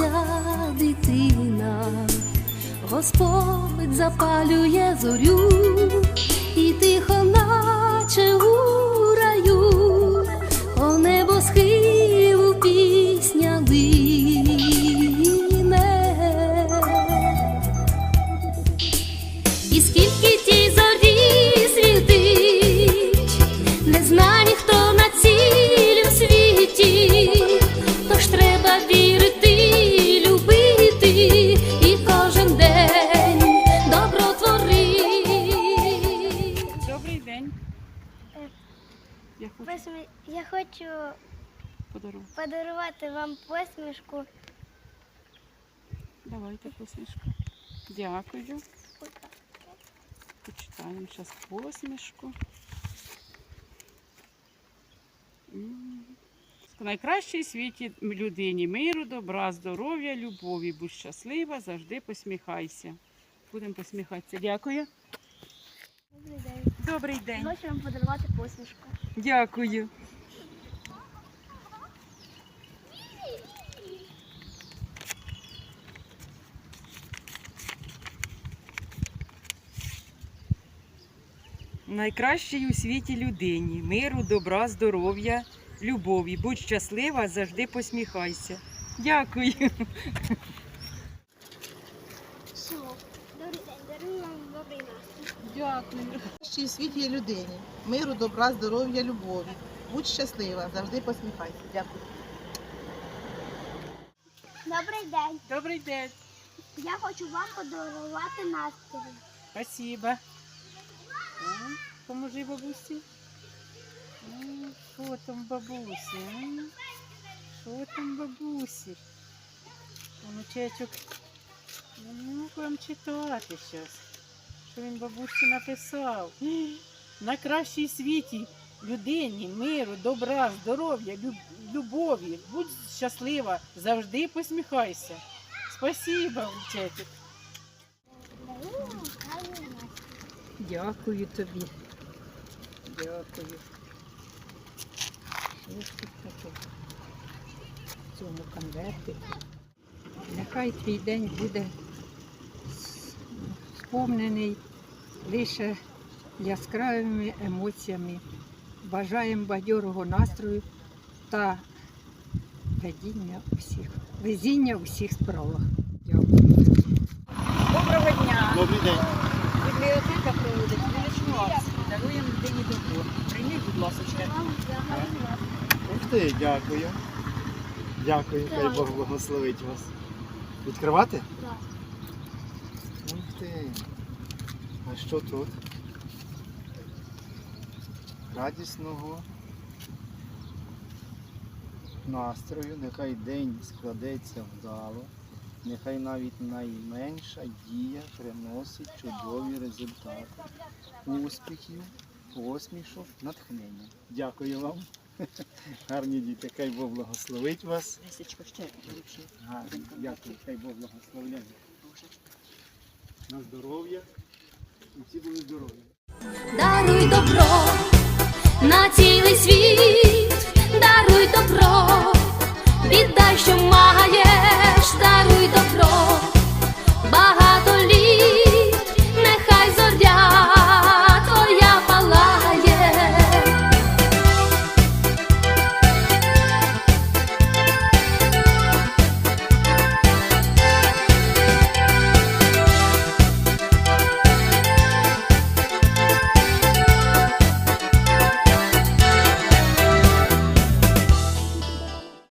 народиться дитина, Господь запалює зорю, Я хочу Посмі- Я хочу подарувати. подарувати вам посмішку. Давайте посмішку. Дякую. Почитаємо зараз посмішку. Найкращій світі людині миру, добра, здоров'я, любові. Будь щаслива, завжди посміхайся. Будемо посміхатися. Дякую. Добрий день. Добрий день. Хочу вам подарувати посмішку. Дякую. Найкращій у світі людині, миру, добра, здоров'я, любові. Будь щаслива, завжди посміхайся. Дякую. Що? Добрий день, дарую вам добрий настрій. Дякую. У світі є людині. Миру, добра, здоров'я, любові. Будь щаслива, завжди посміхайся. Дякую. Добрий день. Добрий день. Я хочу вам подарувати настрій. Спасибо. Поможи бабусі. Що там бабусі? Що там бабусі? Онучечок. Ну, вам читати зараз. Що він бабусі написав? На кращій світі людині, миру, добра, здоров'я, любові. Будь щаслива, завжди посміхайся. Спасибо, гарний настрій. Дякую тобі. Дякую. Що ж тут таке? В цьому конвертику. Нехай твій день буде сповнений лише яскравими емоціями. Бажаємо бадьорого настрою та везіння у всіх, везіння у всіх справах. Дякую. Доброго дня! Добрий день. Бібліотека проводить величну акцію. Даруємо людині добро. Прийміть, будь ласка. Ух ти, дякую. Дякую, хай Бог благословить вас. Відкривати? Так. Ти. А що тут? Радісного настрою, нехай день складеться вдало, нехай навіть найменша дія приносить чудові результати. Успіхів, посмішок, натхнення. Дякую вам. Гарні діти, хай Бог благословить вас. Дякую, хай Бог благословляє. На здоров'я. І всі були здорові. Даруй добро на цілий світ,